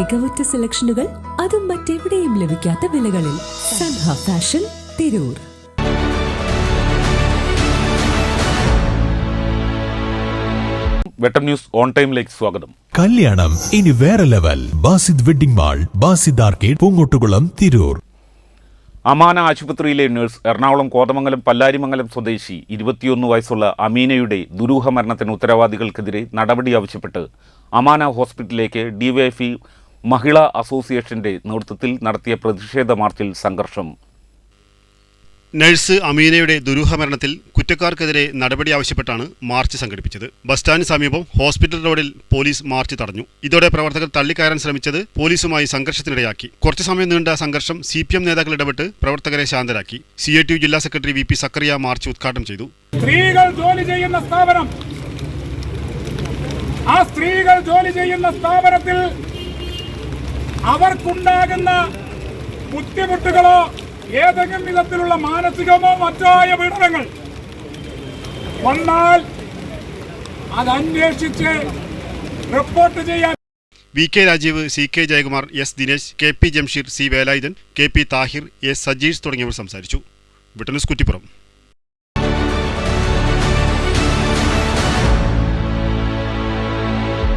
മികവുറ്റ സെലക്ഷനുകൾ അതും മറ്റെവിടെയും ലഭിക്കാത്ത വിലകളിൽ Sanha fashion Tirur. Vettam news on ടൈമിലേക്ക് സ്വാഗതം. കല്യാണം ഇനി വേറെ level. Basid wedding mall Basid arcade Poongottukulam Tirur. Amana ആശുപത്രിയിലെ നഴ്സ് എറണാകുളം കോതമംഗലം പല്ലാരിമംഗലം സ്വദേശി ഇരുപത്തിയൊന്ന് വയസ്സുള്ള അമീനയുടെ ദുരൂഹ മരണത്തിന് ഉത്തരവാദികൾക്കെതിരെ നടപടി ആവശ്യപ്പെട്ട് അമാന ഹോസ്പിറ്റലിലേക്ക് ഡിവൈഎഫ്ഇ മഹിളാ അസോസിയേഷന്റെ നേതൃത്വത്തിൽ നടത്തിയ പ്രതിഷേധ മാർച്ചിൽ സംഘർഷം. നഴ്സ് അമീനയുടെ ദുരൂഹമരണത്തിൽ കുറ്റക്കാർക്കെതിരെ നടപടി ആവശ്യപ്പെട്ടാണ് മാർച്ച് സംഘടിപ്പിച്ചത്. ബസ് സ്റ്റാൻഡിന് സമീപം ഹോസ്പിറ്റൽ റോഡിൽ പോലീസ് മാർച്ച് തടഞ്ഞു. ഇതോടെ പ്രവർത്തകർ തള്ളിക്കയറാൻ ശ്രമിച്ചത് പോലീസുമായി സംഘർഷത്തിനിടയാക്കി. കുറച്ചു സമയം നീണ്ട സംഘർഷം സി പി എം നേതാക്കൾ ഇടപെട്ട് പ്രവർത്തകരെ ശാന്തരാക്കി. സി എ ടി യു ജില്ലാ secretary V P Zakariya March ഉദ്ഘാടനം ചെയ്തു. സ്ത്രീകൾ ജോലി ചെയ്യുന്ന സ്ഥാപനം. ആ സ്ത്രീകൾ ജോലി ചെയ്യുന്ന സ്ഥാപനത്തിൽ അവർക്കുണ്ടാകുന്ന ബുദ്ധിമുട്ടുകളോ ഏതെങ്കിലും വിധത്തിലുള്ള മാനസികമോ മറ്റോ ആയ പീഡനങ്ങൾ വന്നാൽ അതന്വേഷിച്ച് റിപ്പോർട്ട് ചെയ്യാൻ V K Rajeev C K Jayakumar S Dinesh K P Jamsheer C Velayudhan K P Thahir S Sajeesh തുടങ്ങിയവർ സംസാരിച്ചു. വിട്ടനസ് കുറ്റിപ്പുറം.